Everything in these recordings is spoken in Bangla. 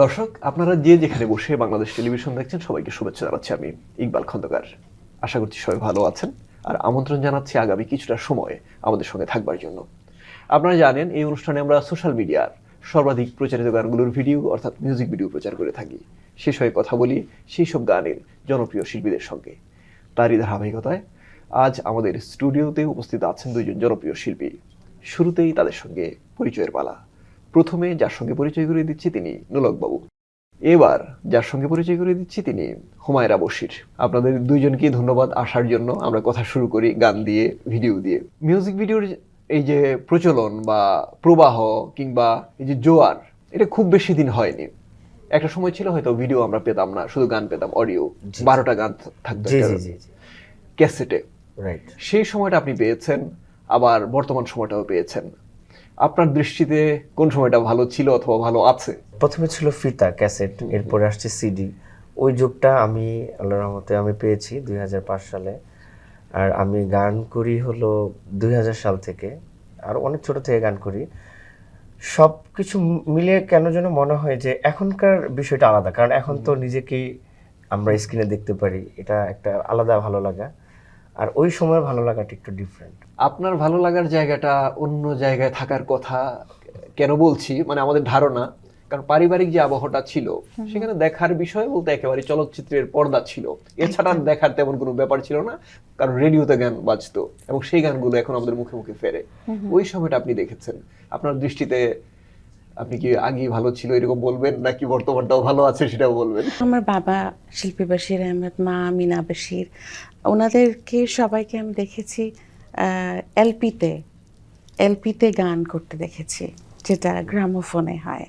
দর্শক, আপনারা যে যেখানে বসে বাংলাদেশ টেলিভিশন দেখছেন, সবাইকে শুভেচ্ছা জানাচ্ছি আমি ইকবাল খন্দকার। আশা করছি সবাই ভালো আছেন আর আমন্ত্রণ জানাচ্ছি আগামী কিছুটা সময় আমাদের সঙ্গে থাকবার জন্য। আপনারা জানেন, এই অনুষ্ঠানে আমরা সোশ্যাল মিডিয়ার সর্বাধিক প্রচারিত গানগুলোর ভিডিও, অর্থাৎ মিউজিক ভিডিও প্রচার করে থাকি। হয়ে কথা বলি সেই সব গানের জনপ্রিয় শিল্পীদের সঙ্গে। তারই ধারাবাহিকতায় আজ আমাদের স্টুডিওতে উপস্থিত আছেন দুইজন জনপ্রিয় শিল্পী। শুরুতেই তাদের সঙ্গে পরিচয়ের পালা। প্রথমে যার সঙ্গে পরিচয় করিয়ে দিচ্ছি তিনি নোলকবাবু। এবার যার সঙ্গে পরিচয় করিয়ে দিচ্ছি তিনি হুমায়রা বশির। আপনাদের দুইজনকেই ধন্যবাদ আসার জন্য আমরা কথা শুরু করি গান দিয়ে ভিডিও দিয়ে। মিউজিক ভিডিওর এই যে প্রচলন বা প্রবাহ কিংবা এই যে জোয়ার এটা খুব বেশি দিন হয়নি। একটা সময় ছিল হয়তো ভিডিও আমরা পেতাম না শুধু গান পেতাম অডিও বারোটা গান থাকতো ক্যাসেটে রাইট সেই সময়টা আপনি পেয়েছেন আবার বর্তমান সময়টাও পেয়েছেন। আপনার দৃষ্টিতে কোন সময়টা ভালো ছিল অথবা ভালো আছে? প্রথমে ছিল ফিতা, ক্যাসেট, এরপরে আসছে সিডি ওই যুগটা আমি আল্লাহ রহমতে আমি পেয়েছি দুই হাজার পাঁচ সালে। আর আমি গান করি হলো দুই হাজার সাল থেকে, আর অনেক ছোট থেকে গান করি। সব কিছু মিলে কেন যেন মনে হয় যে এখনকার বিষয়টা আলাদা, কারণ এখন তো নিজেকেই আমরা স্ক্রিনে দেখতে পারি। এটা একটা আলাদা ভালো লাগা। আর ওই সময়ের ভালো লাগাটা একটু ডিফারেন্ট আপনার ভালো লাগার জায়গাটা অন্য জায়গায় থাকার কথা কেন বলছি? মানে আমাদের ধারণা কারণ পারিবারিক যে আবহাওয়াটা ছিল সেখানে দেখার বিষয় বলতে একেবারে চলচ্চিত্রের পর্দা ছিল। এছাড়া দেখার তেমন কোনো ব্যাপার ছিল না কারণ রেডিওতে গান বাজতো এবং সেই গানগুলো এখন আমাদের মুখে মুখে ফেরে। ওই সময়টা আপনি দেখেছেন। আপনার দৃষ্টিতে আপনি কি আগে ভালো ছিল এরকম বলবেন নাকি বর্তমানটাও ভালো আছে সেটাও বলবেন? আমার বাবা শিল্পী বশির আহমেদ মা মিনা বশির ওনাদেরকে সবাইকে আমি দেখেছি। এলপিতে এলপিতে গান করতে দেখেছি যেটা গ্রামোফোনে হয়।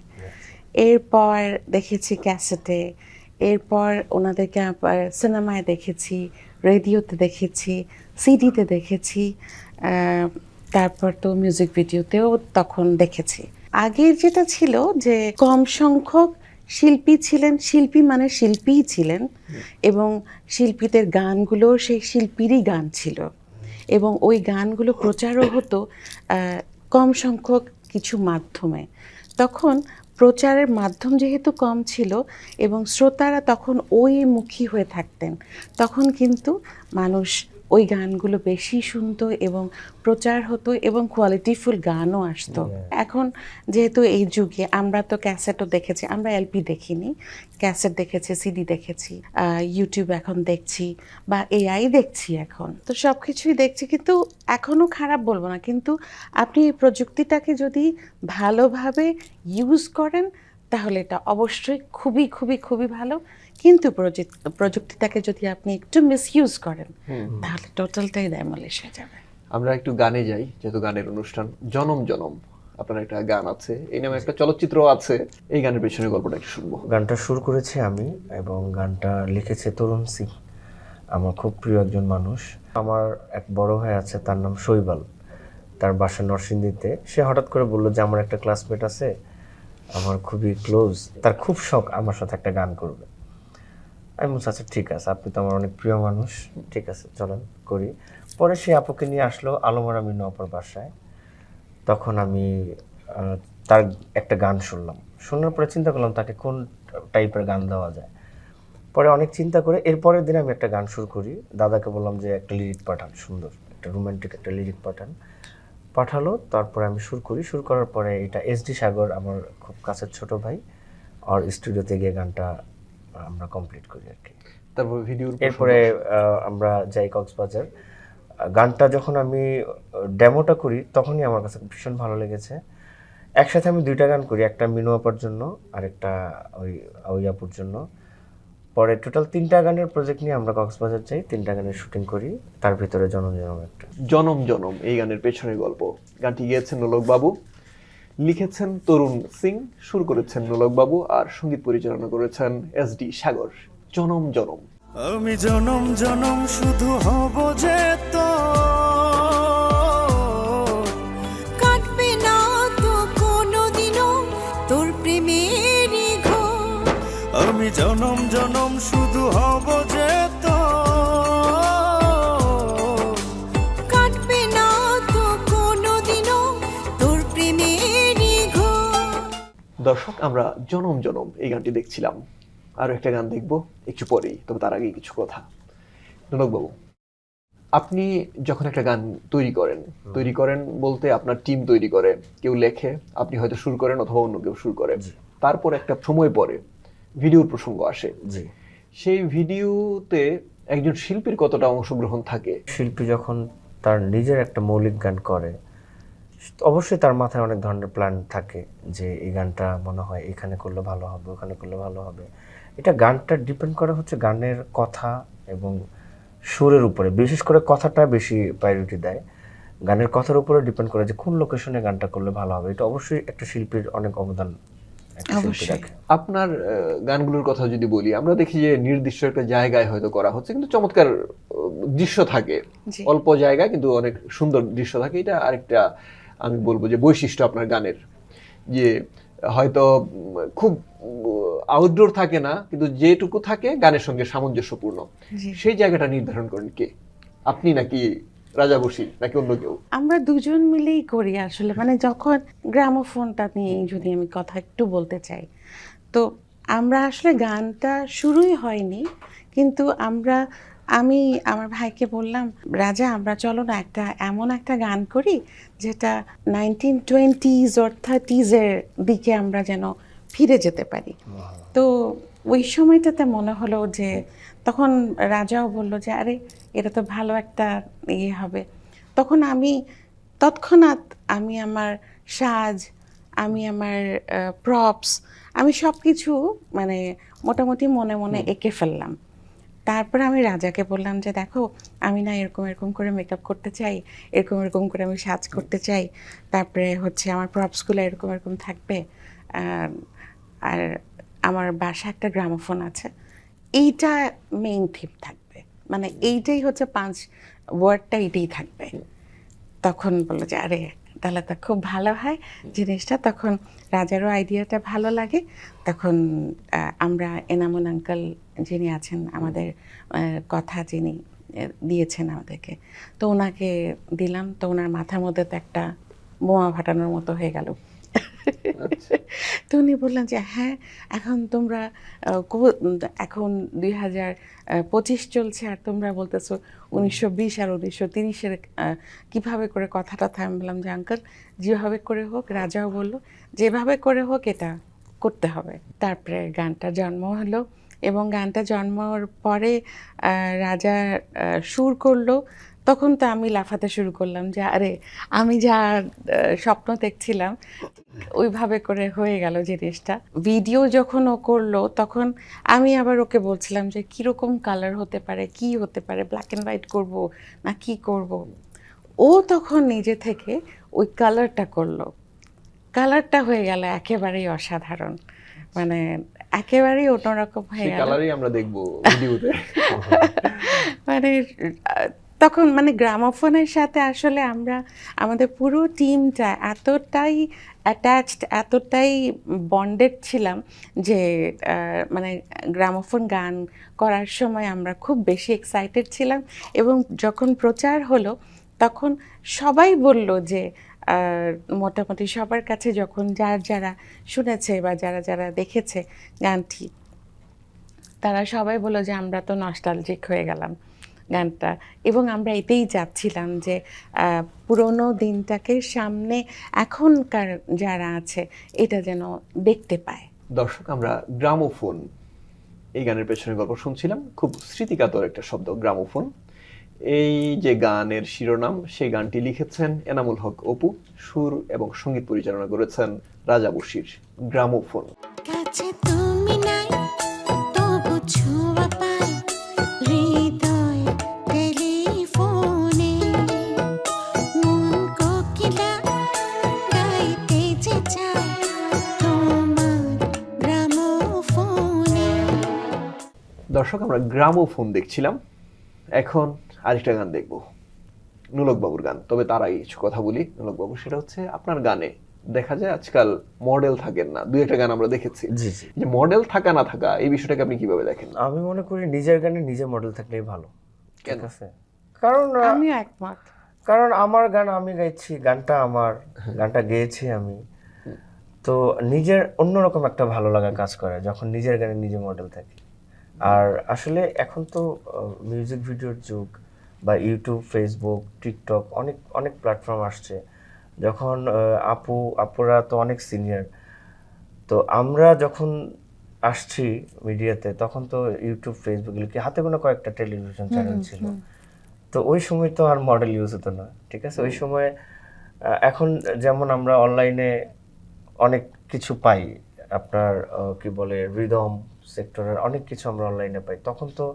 এরপর দেখেছি ক্যাসেটে এরপর ওনাদেরকে আবার সিনেমায় দেখেছি রেডিওতে দেখেছি সিডিতে দেখেছি তারপর তো মিউজিক ভিডিওতেও তখন দেখেছি। আগের যেটা ছিল যে কম সংখ্যক শিল্পী ছিলেন শিল্পী মানে শিল্পীই ছিলেন এবং শিল্পীদের গানগুলো সেই শিল্পীরই গান ছিল। এবং ওই গানগুলো প্রচারও হতো কম সংখ্যক কিছু মাধ্যমে। তখন প্রচারের মাধ্যম যেহেতু কম ছিল এবং শ্রোতারা তখন ওই মুখী হয়ে থাকতেন, তখন কিন্তু মানুষ ওই গানগুলো বেশি শুনতো এবং প্রচার হতো এবং কোয়ালিটিফুল গানও আসতো। এখন যেহেতু এই যুগে আমরা তো ক্যাসেটও দেখেছি আমরা এলপি দেখিনি ক্যাসেট দেখেছি সিডি দেখেছি ইউটিউব এখন দেখছি বা এআই দেখছি এখন। তো সব কিছুই দেখছি কিন্তু এখনও খারাপ বলব না কিন্তু আপনি এই প্রযুক্তিটাকে যদি ভালোভাবে ইউজ করেন তাহলে এটা অবশ্যই খুবই খুবই খুবই ভালো। কিন্তু প্রযুক্তি প্রযুক্তিটাকে যদি আপনি একটু মিসইউজ করেন তাহলে টোটালটাই ড্যামলিশ হয়ে যাবে। আমরা একটু গানে যাই যেহেতু গানের অনুষ্ঠান। জনম জনম আপনার একটা গান আছে এই নামে একটা চলচ্চিত্র আছে। এই গানের পেছনে গল্পটা একটু শুনব। গানটা শুরু করেছি আমি এবং গানটা লিখেছে তরুণ সিং আমার খুব প্রিয় একজন মানুষ। আমার এক বড় ভাই আছে তার নাম শৈবাল। তার বাসা নরসিংদীতে। সে হঠাৎ করে বলল যে আমার একটা ক্লাসমেট আছে আমার খুবই ক্লোজ তার খুব শখ আমার সাথে একটা গান করবে। আমি বলছি আচ্ছা ঠিক আছে, আপনি তো আমার অনেক প্রিয় মানুষ, ঠিক আছে, চলেন, করি। পরে সে আপুকে নিয়ে আসলো আলমার আমি অপর বাসায়। তখন আমি তার একটা গান শুনলাম। শোনার পরে চিন্তা করলাম, তাকে কোন টাইপের গান দেওয়া যায়? পরে অনেক চিন্তা করে, এরপরের দিন আমি একটা গান শুরু করি। দাদাকে বললাম যে, একটা লিরিক পাঠান, সুন্দর, একটা রোমান্টিক একটা লিরিক পাঠান। পাঠালো, তারপরে আমি শুরু করি। শুরু করার পরে এটা এস ডি সাগর, আমার খুব কাছের ছোট ভাই আর স্টুডিওতে গিয়ে গানটা আমরা কমপ্লিট করি আর কি। তারপর ভিডিওর এরপরে আমরা যাই কক্সবাজার। গানটা যখন আমি ডেমোটা করি তখনই আমার কাছে ভীষণ ভালো লেগেছে। একসাথে আমি দুইটা গান করি একটা মিনু আপার জন্য আর একটা ওই ওই আপুর জন্য। পরে টোটাল তিনটা গানের প্রজেক্ট নিয়ে আমরা কক্সবাজার যাই তিনটা গানের শুটিং করি তার ভিতরে জনম জনম একটা। জনম জনম এই গানের পেছনের গল্প। গানটি গিয়েছেন নোলক বাবু লিখেছেন তরুণ সিং সুর করেছেন নোলক বাবু আর সংগীত পরিচালনা করেছেন এস ডি সাগর। জনম জনম। আমি জনম জনম শুধু হব যে তো কাটবে না তো কোনোদিনও তোর প্রেমের ঘর। আমি জনম জনম দর্শক আমরা জনম জনম এই গানটি দেখছিলাম। আরও একটা গান দেখব একটু পরেই তবে তার আগেই কিছু কথা। বাবু আপনি যখন একটা গান তৈরি করেন তৈরি করেন বলতে আপনার টিম তৈরি করে কেউ লেখে আপনি হয়তো সুর করেন অথবা অন্য কেউ সুর করে। তারপর একটা সময় পরে ভিডিওর প্রসঙ্গ আসে। সেই ভিডিওতে একজন শিল্পীর কতটা অংশগ্রহণ থাকে? শিল্পী যখন তার নিজের একটা মৌলিক গান করে অবশ্যই তার মাথায় অনেক ধরনের প্ল্যান থাকে যে এই গানটা মনে হয় এখানে করলে ভালো হবে ওখানে করলে ভালো হবে। এটা গানটা ডিপেন্ড করে হচ্ছে গানের কথা এবং সুরের উপরে। বিশেষ করে কথাটা বেশি প্রায়োরিটি দেয়। গানের কথার উপরে ডিপেন্ড করে যে কোন লোকেশনে গানটা করলে ভালো হবে। এটা অবশ্যই একটা শিল্পীর অনেক অবদান অবশ্যই। আপনার গানগুলোর কথা যদি বলি আমরা দেখি যে নির্দিষ্ট একটা জায়গায় হয়তো করা হচ্ছে কিন্তু চমৎকার দৃশ্য থাকে। অল্প জায়গায় কিন্তু অনেক সুন্দর দৃশ্য থাকে। এটা আরেকটা আমি বলব যে বৈশিষ্ট্য আপনার গানের। যে হয়তো খুব আউটডোর থাকে না কিন্তু যেটুকু থাকে গানের সঙ্গে সামঞ্জস্যপূর্ণ। সেই জায়গাটা নির্ধারণ করেন কে? আপনি নাকি রাজা বসি নাকি অন্য কেউ? আমরা দুজন মিলেই করি আসলে। মানে যখন গ্রামোফোনটা নিয়ে যদি আমি কথা একটু বলতে চাই তো আমরা আসলে গানটা শুরুই হয়নি কিন্তু আমরা আমি আমার ভাইকে বললাম রাজা আমরা চলো না একটা এমন একটা গান করি যেটা নাইনটিন টোয়েন্টিজ অর থার্টিজের দিকে আমরা যেন ফিরে যেতে পারি। তো ওই সময়টাতে মনে হলো যে তখন রাজাও বলল যে আরে এটা তো ভালো একটা ইয়ে হবে। তখন আমি তৎক্ষণাৎ আমি আমার সাজ আমি আমার প্রপস আমি সব কিছু মানে মোটামুটি মনে মনে এঁকে ফেললাম। তারপরে আমি রাজাকে বললাম যে, দেখো, আমি না এরকম এরকম করে মেকআপ করতে চাই, এরকম এরকম করে আমি সাজ করতে চাই। তারপরে হচ্ছে আমার প্রপসগুলো এরকম এরকম থাকবে। আর আমার বাসা একটা গ্রামোফোন আছে। এইটা মেইন থিম থাকবে। মানে এইটাই হচ্ছে পাঁচ ওয়ার্ডটা এইটাই থাকবে। তখন বলল যে, আরে তাহলে তো খুব ভালো হয় জিনিসটা। তখন রাজারও আইডিয়াটা ভালো লাগে। তখন আমরা এনামন আঙ্কাল যিনি আছেন, আমাদের কথা যিনি দিয়েছেন আমাদেরকে। তো ওনাকে দিলাম। তো ওনার মাথার মধ্যে তো একটা বোমা ফাটানোর মতো হয়ে গেল। তো উনি বললেন যে হ্যাঁ এখন তোমরা এখন দুই হাজার পঁচিশ চলছে আর তোমরা বলতেছো উনিশশো বিশ আর উনিশশো তিরিশের কীভাবে করে কথাটা বললাম যে আঙ্কেল যেভাবে করে হোক রাজাও বলল যেভাবে করে হোক এটা করতে হবে। তারপরে গানটা জন্ম হলো এবং গানটা জন্মর পরে রাজা সুর করল তখন তো আমি লাফাতে শুরু করলাম যে আরে আমি যা স্বপ্ন দেখছিলাম ওইভাবে করে হয়ে গেল জিনিসটা ভিডিও যখন ও করল তখন আমি আবার ওকে বলছিলাম যে কীরকম কালার হতে পারে কি হতে পারে? ব্ল্যাক অ্যান্ড হোয়াইট করব না কি করব? ও তখন নিজে থেকে ওই কালারটা করল। কালারটা হয়ে গেল একেবারেই অসাধারণ। মানে একেবারেই অন্যরকম হয়ে গেল। কালারই আমরা দেখব ভিডিওতে। মানে তখন মানে গ্রামোফোনের সাথে আসলে আমরা, আমাদের পুরো টিমটা এতটাই অ্যাটাচড এতটাই বন্ডেড ছিলাম যে মানে গ্রামোফোন গান করার সময় আমরা খুব বেশি এক্সাইটেড ছিলাম এবং যখন প্রচার হলো তখন সবাই বলল যে মোটামুটি সবার কাছে যখন যার যারা শুনেছে বা যারা যারা দেখেছে গানটি, তারা সবাই বলল যে, আমরা তো নস্টালজিক হয়ে গেলাম। গানটা। এবং আমরা এতেই যাচ্ছিলাম যে পুরোনো দিনটাকে সামনে এখনকার যারা আছে এটা যেন দেখতে পায়। দর্শক আমরা গ্রামোফোন এই গানের পেছনে গল্প শুনছিলাম। খুব স্মৃতিকাতর একটা শব্দ গ্রামোফোন। এই যে গানের শিরোনাম সেই গানটি লিখেছেন এনামুল হক অপু। সুর এবং সংগীত পরিচালনা করেছেন রাজা বশির গ্রামোফোন। কাছে তুমি দর্শক আমরা গ্রামোফোন দেখছিলাম। এখন আরেকটা গান দেখব। নুলক বাবুর গান। তবে তার আগে কিছু কথা বলি। নুলক বাবু সেটা হচ্ছে আপনার গানে। দেখা যায় আজকাল মডেল থাকেন না। দুই একটা গান আমরা দেখেছি। জি জি। যে মডেল থাকা না থাকা এই বিষয়টাকে আপনি কীভাবে দেখেন? আমি মনে করি নিজের গানে নিজে মডেল থাকলেই ভালো। ঠিক কেন? আছে? কারণ আমি একমত। কারণ আমার গান আমি গাইছি গানটা আমার গানটা গেয়েছি আমি। তো নিজের অন্যরকম একটা ভালো লাগা কাজ করে যখন নিজের গানে নিজে মডেল থাকি। আর আসলে এখন তো মিউজিক ভিডিওর যুগ বা ইউটিউব ফেসবুক টিকটক অনেক অনেক প্ল্যাটফর্ম আসছে। যখন আপু আপুরা তো অনেক সিনিয়র তো আমরা যখন আসছি মিডিয়াতে তখন তো ইউটিউব ফেসবুক কি হাতে কোনো কয়েকটা টেলিভিশন চ্যানেল ছিল। তো ওই সময় তো আর মডেল ইউজ হতো না ঠিক আছে? ওই সময় এখন যেমন আমরা অনলাইনে অনেক কিছু পাই। আপনার কি বলে রিদম সেক্টরের অনেক কিছু আমরা অনলাইনে পাই। তখন তো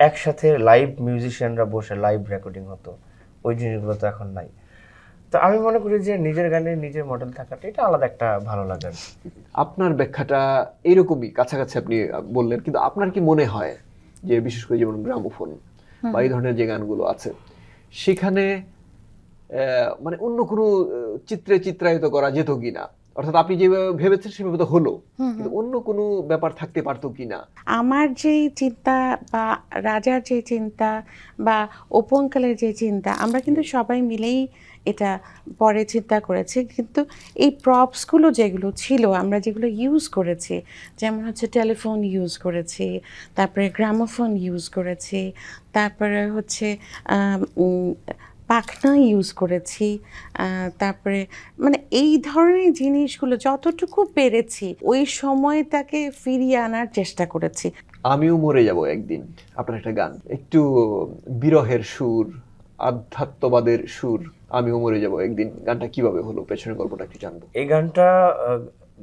একসাথে লাইভ মিউজিশিয়ানরা বসে লাইভ রেকর্ডিং হতো। ওই জিনিসগুলো তো এখন নাই। তো আমি মনে করি যে নিজের গানে নিজের মডেল থাকাটা এটা আলাদা একটা ভালো লাগার আপনার ব্যাখ্যাটা এরকমই কাছাকাছি আপনি বললেন কিন্তু আপনার কি মনে হয় যে বিশেষ করে যেমন গ্রামোফোন বা এই ধরনের যে গানগুলো আছে সেখানে আহ, মানে অন্য কোনো চিত্রে চিত্রায়িত করা যেত কিনা? অর্থাৎ আপনি যেভাবে ভেবেছেন সেভাবে তো হলো কিন্তু অন্য কোনো ব্যাপার থাকতে পারতো কি না আমার যেই চিন্তা বা রাজার যে চিন্তা বা ওপঙ্কালের যে চিন্তা আমরা কিন্তু সবাই মিলেই এটা পরে চিন্তা করেছি। কিন্তু এই প্রপসগুলো যেগুলো ছিল আমরা যেগুলো ইউজ করেছি যেমন হচ্ছে টেলিফোন ইউজ করেছি তারপরে গ্রামোফোন ইউজ করেছি তারপরে হচ্ছে পাখনা ইউজ করেছি তারপরে মানে এই ধরনের জিনিসগুলো যতটুকু পেরেছি ওই সময়টাকে ফিরিয়ে আনার চেষ্টা করেছি। আমিও মরে যাব একদিন আপনার একটা গান। একটু বিরহের সুর আধ্যাত্মবাদের সুর আমিও মরে যাব একদিন। গানটা কীভাবে হলো পেছনের গল্পটা একটু জানব। এই গানটা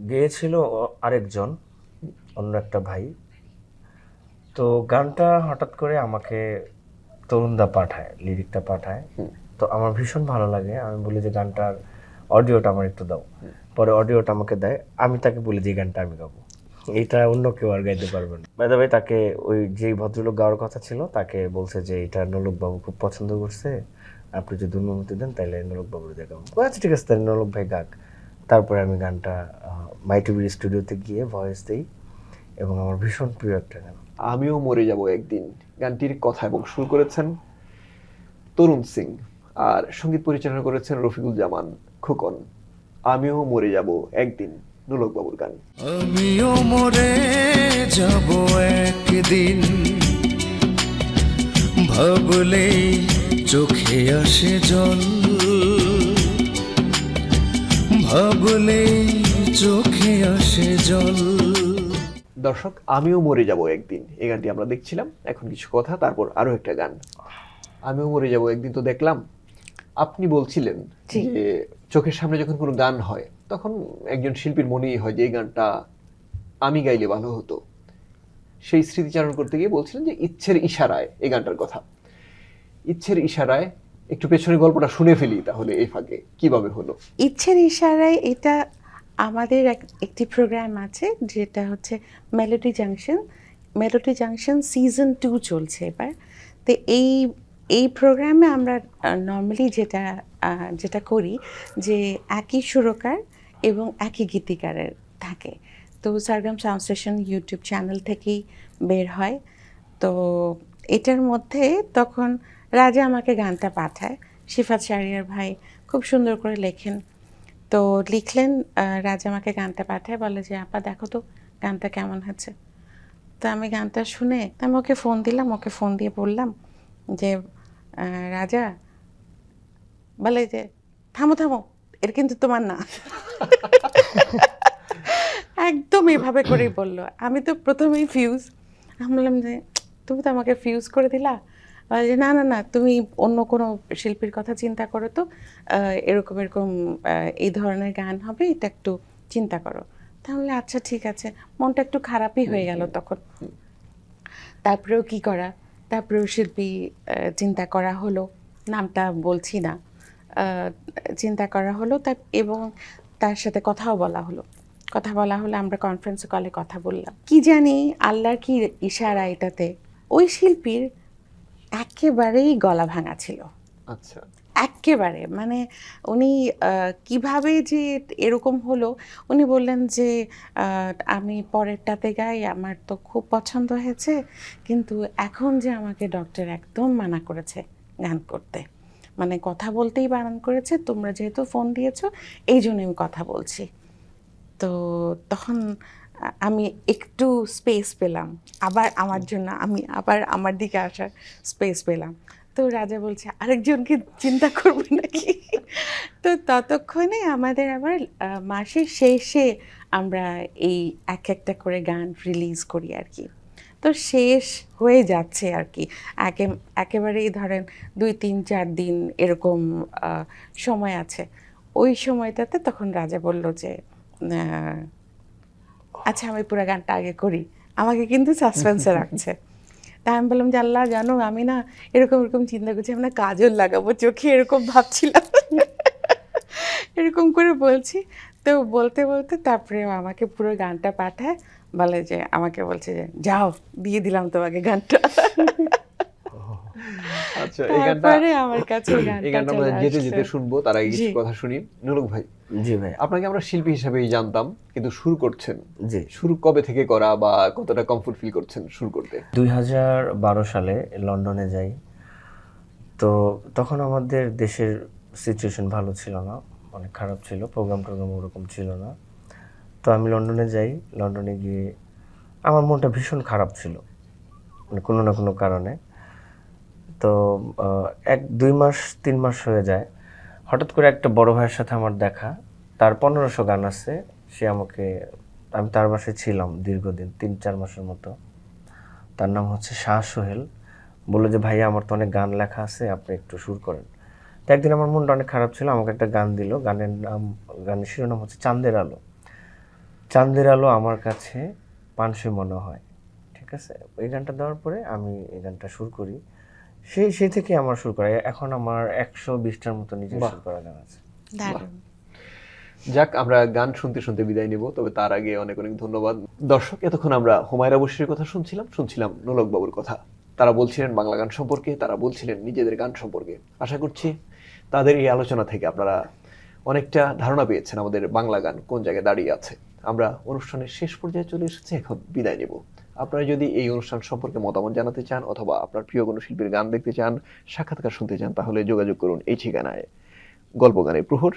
গেয়েছিল আরেকজন অন্য একটা ভাই। তো গানটা হঠাৎ করে আমাকে তরুণদা পাঠায় লিরিকটা পাঠায়। তো আমার ভীষণ ভালো লাগে। আমি বলি যে গানটার অডিওটা আমার একটু দাও। পরে অডিওটা আমাকে দেয়। আমি তাকে বলি যে গানটা আমি গাবো। এটা অন্য কেউ আর গাইতে পারবে না। বাই ভাই তাকে ওই যেই ভদ্রলোক গাওয়ার কথা ছিল তাকে বলছে যে এটা নলক বাবু খুব পছন্দ করছে। আপনি যদি অনুমতি দেন তাহলে নলক বাবুর দেখাবো আচ্ছা ঠিক আছে তাহলে নলক ভাই গাক। তারপরে আমি গানটা মাই টিভির স্টুডিওতে গিয়ে ভয়েস দিই। এবং আমার ভীষণ প্রিয় একটা গান। আমিও মরে যাব একদিন। গানটির কথা এবং সুর করেছেন তরুণ সিং আর সংগীত পরিচালনা করেছেন রফিকুল জামান খোকন। আমিও মরে যাব একদিন নুলক বাবুর গান। আমিও মরে যাব একদিন। ভাবলেই চোখে আসে জল। ভাবলেই চোখে আসে জল। দর্শক আমিও মরে যাব একদিন। এই গানটি আমরা দেখছিলাম এখন কিছু কথা তারপর আরও একটা গান। আমিও মরে যাব একদিন তো দেখলাম আপনি বলছিলেন যে চোখের সামনে যখন কোনো গান হয় তখন একজন শিল্পীর মনেই হয় যে এই গানটা আমি গাইলে ভালো হতো। সেই স্মৃতিচারণ করতে গিয়ে বলছিলেন যে ইচ্ছের ইশারায় এই গানটার কথা। ইচ্ছের ইশারায় একটু পেছনে গল্পটা শুনে ফেলি তাহলে এই ফাঁকে কীভাবে হলো? ইচ্ছের ইশারায় এটা আমাদের এক- একটি প্রোগ্রাম আছে যেটা হচ্ছে melody junction melody junction season two চলছে এবার। তো এই এই প্রোগ্রামে আমরা নর্মালি যেটা যেটা করি যে একই সুরকার এবং একই গীতিকারের থাকে। তো Sargam sound station YouTube channel থেকেই বের হয়। তো এটার মধ্যে তখন রাজা আমাকে গানটা পাঠায়। শিফাত শাহরিয়ার ভাই খুব সুন্দর করে লেখেন তো লিখলেন রাজা আমাকে গানটা পাঠায়, বলে যে, আপা, দেখো তো গানটা কেমন হচ্ছে তো আমি গানটা শুনে আমি ওকে ফোন দিলাম, ওকে ফোন দিয়ে বললাম যে রাজা, বলে যে, থামো থামো, এর কিন্তু তোমার না। একদম এভাবে করেই বলল। আমি তো প্রথমেই ফিউজ আমি বললাম যে, তুমি তো আমাকে ফিউজ করে দিলা যে না না না তুমি অন্য কোনো শিল্পীর কথা চিন্তা করো তো। এরকম এরকম এই ধরনের গান হবে এটা একটু চিন্তা করো। তাহলে আচ্ছা ঠিক আছে। মনটা একটু খারাপই হয়ে গেল তখন। তারপরেও কি করা? তারপরেও শিল্পী চিন্তা করা হলো। নামটা বলছি না। চিন্তা করা হলো তার এবং তার সাথে কথাও বলা হলো। কথা বলা হলো আমরা কনফারেন্স কলে কথা বললাম। কি জানি আল্লাহর কি ইশারা এটাতে? ওই শিল্পীর একেবারেই গলা ভাঙা ছিল। আচ্ছা। একেবারে মানে উনি কীভাবে যে এরকম হলো উনি বললেন যে আমি পরেরটাতে গাই আমার তো খুব পছন্দ হয়েছে কিন্তু এখন যে আমাকে ডক্টর একদম মানা করেছে গান করতে। মানে কথা বলতেই বারণ করেছে তোমরা যেহেতু ফোন দিয়েছ এই জন্য আমি কথা বলছি। তো তখন আমি একটু স্পেস পেলাম। আবার আমার জন্য আমি আবার আমার দিকে আসার স্পেস পেলাম। তো রাজা বলছে, আরেকজনকে চিন্তা করব নাকি? তো ততক্ষণে আমাদের আবার মাসের শেষে আমরা এই এক একটা করে গান রিলিজ করি আর কি। তো শেষ হয়ে যাচ্ছে আর কি। একে, একেবারেই ধরেন দুই, তিন, চার দিন এরকম সময় আছে। ওই সময়টাতে তখন রাজা বলল যে আচ্ছা আমি পুরো গানটা আগে করি। আমাকে কিন্তু সাসপেন্সে রাখছে। তা আমি বললাম যে আল্লাহ জানো আমি না এরকম এরকম চিন্তা করছি আমি না কাজল লাগাবো চোখে এরকম ভাবছিলাম। এরকম করে বলছি। তো বলতে বলতে তারপরে আমাকে পুরো গানটা পাঠায় বলে যে আমাকে বলছে যে যাও দিয়ে দিলাম তোমাকে গানটা। আচ্ছা এই গানটা আমার কাছে গানটা আমরা যেতে যেতে শুনব তার আগে কিছু কথা শুনি। নুরুক ভাই জি ভাই। আপনাকে আমরা শিল্পী হিসেবেই জানতাম কিন্তু শুরু করছেন। জি। শুরু কবে থেকে করা বা কতটা কমফোর্ট ফিল করছেন শুরু করতে? দুই হাজার বারো সালে লন্ডনে যাই। তো তখন আমাদের দেশের সিচুয়েশন ভালো ছিল না অনেক খারাপ ছিল প্রোগ্রাম টোগ্রাম ওরকম ছিল না। তো আমি লন্ডনে যাই। লন্ডনে গিয়ে আমার মনটা ভীষণ খারাপ ছিল মানে কোনো না কোনো কারণে। তো এক দুই মাস তিন মাস হয়ে যায়। হঠাৎ করে একটা বড় ভাইয়ের সাথে আমার দেখা। তার পনেরোশো গান আছে। সে আমাকে, আমি তার বাসায় ছিলাম দীর্ঘদিন, তিন, চার মাসের মতো। তার নাম হচ্ছে শাহ সোহেল। বলল যে, ভাইয়া, আমার তো অনেক গান লেখা আছে, আপনি একটু সুর করেন। তো একদিন আমার মনটা অনেক খারাপ ছিল, আমাকে একটা গান দিল। গানের নাম, গানের শিরোনাম হচ্ছে চাঁদের আলো। চাঁদের আলো আমার কাছে পানসে মনে হয়, ঠিক আছে? এই গানটা দেওয়ার পরে আমি এই গানটা সুর করি। সেই সেই থেকে আমার সুর করা। এখন আমার একশো বিশটার মতো নিজের। সুর করা গান আছে। যাক আমরা গান শুনতে শুনতে বিদায় নিব তবে তার আগে অনেক অনেক ধন্যবাদ। দর্শক এতক্ষণ আমরা হুমায়রা বশিরের কথা শুনছিলাম শুনছিলাম নোলক বাবুর কথা। তারা বলছিলেন বাংলা গান সম্পর্কে তারা বলছিলেন নিজেদের গান সম্পর্কে। আশা করছি তাদের এই আলোচনা থেকে আপনারা অনেকটা ধারণা পেয়েছেন আমাদের বাংলা গান কোন জায়গায় দাঁড়িয়ে আছে। আমরা অনুষ্ঠানের শেষ পর্যায়ে চলে এসেছি এখন বিদায় নেব। আপনারা যদি এই অনুষ্ঠান সম্পর্কে মতামত জানাতে চান অথবা আপনার প্রিয় কোনো শিল্পীর গান দেখতে চান, সাক্ষাৎকার শুনতে চান, তাহলে যোগাযোগ করুন এই ঠিকানায়। গল্প গানের প্রহর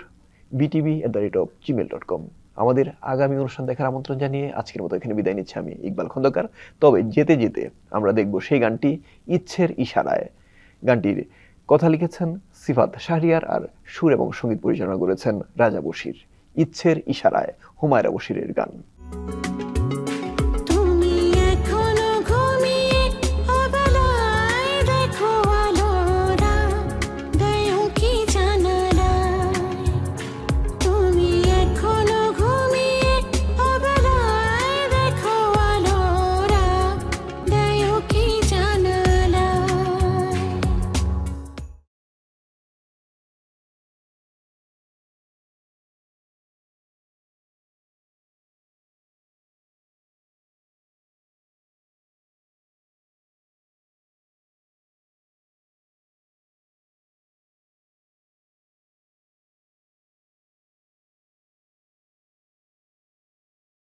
BTV at the rate of Gmail dot com আমাদের আগামী অনুষ্ঠান দেখার আমন্ত্রণ জানিয়ে আজকের মতো এখানে বিদায় নিচ্ছি আমি ইকবাল খন্দকার। তবে যেতে যেতে আমরা দেখব সেই গানটি ইচ্ছের ইশারায়। গানটির কথা লিখেছেন সিফাত শাহরিয়ার আর সুর এবং সংগীত পরিচালনা করেছেন রাজা বশির। ইচ্ছের ইশারায় হুমায়রা বশিরের গান।